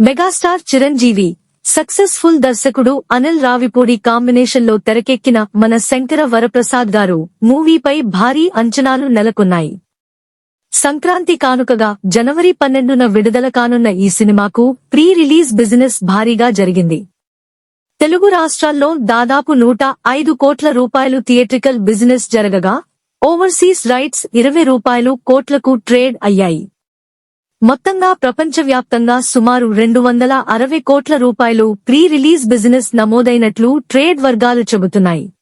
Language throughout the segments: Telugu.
మెగాస్టార్ చిరంజీవి సక్సెస్ఫుల్ దర్శకుడు అనిల్ రావిపూడి కాంబినేషన్లో తెరకెక్కిన మన శంకర వరప్రసాద్ గారు మూవీపై భారీ అంచనాలు నెలకొన్నాయి. సంక్రాంతి కానుకగా జనవరి పన్నెండున విడుదల కానున్న ఈ సినిమాకు ప్రీ రిలీజ్ బిజినెస్ భారీగా జరిగింది. తెలుగు రాష్ట్రాల్లో దాదాపు నూట ఐదు కోట్ల రూపాయలు థియేట్రికల్ బిజినెస్ జరగగా ఓవర్సీస్ రైట్స్ ఇరవై రూపాయలు కోట్లకు ట్రేడ్ అయ్యాయి. మొత్తంగా ప్రపంచవ్యాప్తంగా సుమారు రెండు వందల అరవై కోట్ల రూపాయలు ప్రీ రిలీజ్ బిజినెస్ నమోదైనట్లు ట్రేడ్ వర్గాలు చెబుతున్నాయి.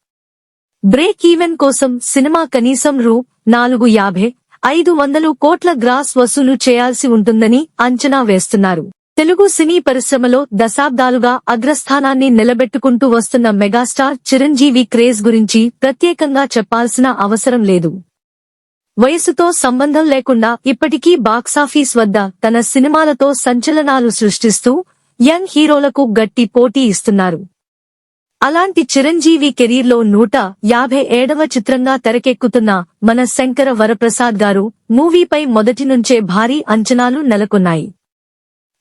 బ్రేక్ ఈవెన్ కోసం సినిమా కనీసం రూ. నాలుగు యాభై ఐదు వందలు కోట్ల గ్రాస్ వసూలు చేయాల్సి ఉంటుందని అంచనా వేస్తున్నారు. తెలుగు సినీ పరిశ్రమలో దశాబ్దాలుగా అగ్రస్థానాన్ని నిలబెట్టుకుంటూ వస్తున్న మెగాస్టార్ చిరంజీవి క్రేజ్ గురించి ప్రత్యేకంగా చెప్పాల్సిన అవసరం లేదు. వయసుతో సంబంధం లేకుండా ఇప్పటికీ బాక్సాఫీస్ వద్ద తన సినిమాలతో సంచలనాలు సృష్టిస్తూ యంగ్ హీరోలకు గట్టి పోటీ ఇస్తున్నారు. అలాంటి చిరంజీవి కెరీర్లో నూట యాభై ఏడవ చిత్రంగా తెరకెక్కుతున్న మన శంకర వరప్రసాద్ గారు మూవీపై మొదటి నుంచే భారీ అంచనాలు నెలకొన్నాయి.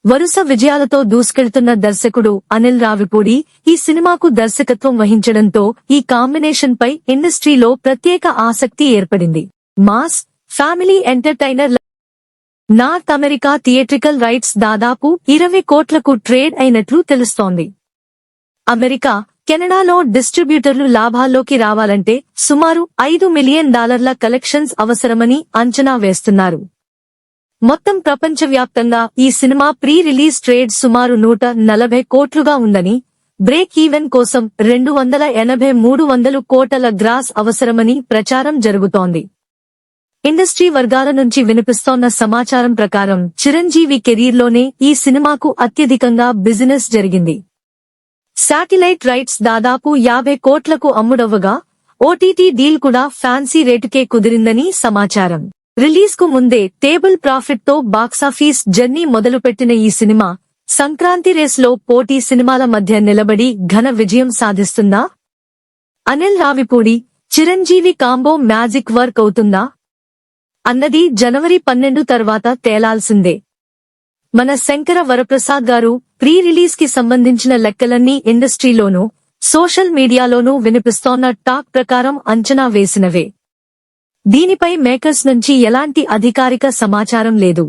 వరుస విజయాలతో దూసుకెళ్తున్న దర్శకుడు అనిల్ రావిపూడి ఈ సినిమాకు దర్శకత్వం వహించడంతో ఈ కాంబినేషన్ పై ఇండస్ట్రీలో ప్రత్యేక ఆసక్తి ఏర్పడింది. Mass family entertainer north America theatrical rights దాదాపు ఇరవై కోట్లకు ట్రేడ్ అయినట్లు తెలుస్తోంది. అమెరికా కెనడాలో డిస్ట్రిబ్యూటర్లు లాభాల్లోకి రావాలంటే సుమారు ఐదు మిలియన్ డాలర్ల కలెక్షన్స్ అవసరమని అంచనా వేస్తున్నారు. మొత్తం ప్రపంచవ్యాప్తంగా ఈ సినిమా ప్రీ రిలీజ్ ట్రేడ్ సుమారు నూట నలభై కోట్లుగా ఉందని బ్రేక్ ఈవెన్ కోసం రెండు వందల ఎనభై మూడు వందలు కోటల గ్రాస్ అవసరమని ప్రచారం జరుగుతోంది. ఇండస్ట్రీ వర్గాల నుంచి వినిపిస్తోన్న సమాచారం ప్రకారం చిరంజీవి కెరీర్లోనే ఈ సినిమాకు అత్యధికంగా బిజినెస్ జరిగింది. శాటిలైట్ రైట్స్ దాదాపు యాభై కోట్లకు అమ్ముడవ్వగా ఓటీటీ డీల్ కూడా ఫ్యాన్సీ రేటుకే కుదిరిందని సమాచారం. రిలీజ్కు ముందే టేబుల్ ప్రాఫిట్తో బాక్సాఫీస్ జర్నీ మొదలుపెట్టిన ఈ సినిమా సంక్రాంతి రేస్లో పోటీ సినిమాల మధ్య నిలబడి ఘన విజయం సాధిస్తుందా? Anil Ravipudi Chiranjeevi combo magic work అవుతుందా? అన్నది జనవరి పన్నెండు తర్వాత తేలాల్సిందే. మన శంకర వరప్రసాద్ గారు ప్రీ రిలీజ్కి సంబంధించిన లెక్కలన్నీ ఇండస్ట్రీలోనూ సోషల్ మీడియాలోనూ వినిపిస్తోన్న టాక్ ప్రకారం అంచనా వేసినవే. దీనిపై మేకర్స్ నుంచి ఎలాంటి అధికారిక సమాచారం లేదు.